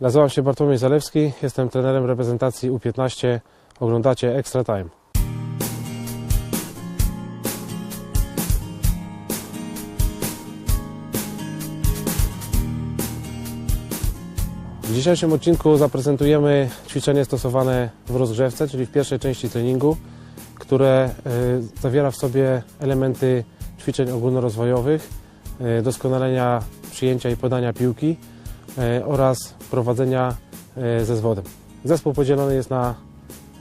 Nazywam się Bartłomiej Zalewski, jestem trenerem reprezentacji U15. Oglądacie Extra Time. W dzisiejszym odcinku zaprezentujemy ćwiczenie stosowane w rozgrzewce, czyli w pierwszej części treningu, które y, zawiera w sobie elementy ćwiczeń ogólnorozwojowych, y, doskonalenia przyjęcia i podania piłki oraz prowadzenia y, ze zwodem. Zespół podzielony jest na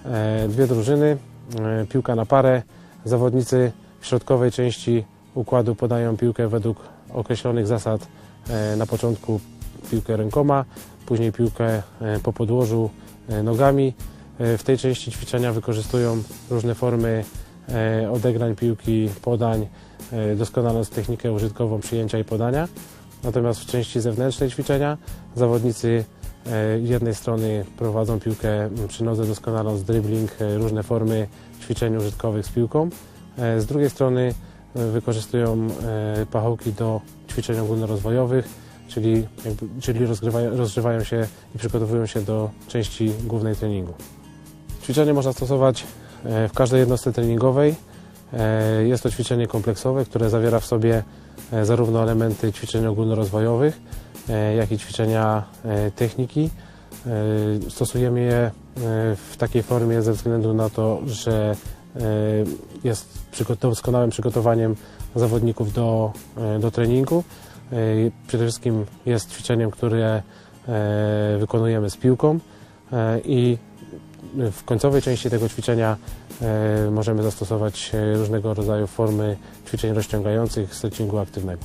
e, dwie drużyny, e, piłka na parę. Zawodnicy w środkowej części układu podają piłkę według określonych zasad. E, Na początku piłkę rękoma, później piłkę e, po podłożu e, nogami. E, W tej części ćwiczenia wykorzystują różne formy e, odegrań piłki, podań, e, doskonaląc technikę użytkową przyjęcia i podania. Natomiast w części zewnętrznej ćwiczenia zawodnicy e, jednej strony prowadzą piłkę przy nodze doskonaląc dribbling, e, różne formy ćwiczeń użytkowych z piłką. E, Z drugiej strony wykorzystują pachołki do ćwiczeń ogólnorozwojowych, czyli, czyli rozgrzewają się i przygotowują się do części głównej treningu. Ćwiczenie można stosować w każdej jednostce treningowej. Jest to ćwiczenie kompleksowe, które zawiera w sobie zarówno elementy ćwiczeń ogólnorozwojowych, e, jak i ćwiczenia e, techniki. E, Stosujemy je e, w takiej formie ze względu na to, że e, jest doskonałym przygotowaniem zawodników do, e, do treningu. E, Przede wszystkim jest ćwiczeniem, które e, wykonujemy z piłką e, i w końcowej części tego ćwiczenia e, możemy zastosować e, różnego rodzaju formy ćwiczeń rozciągających, stretchingu aktywnego.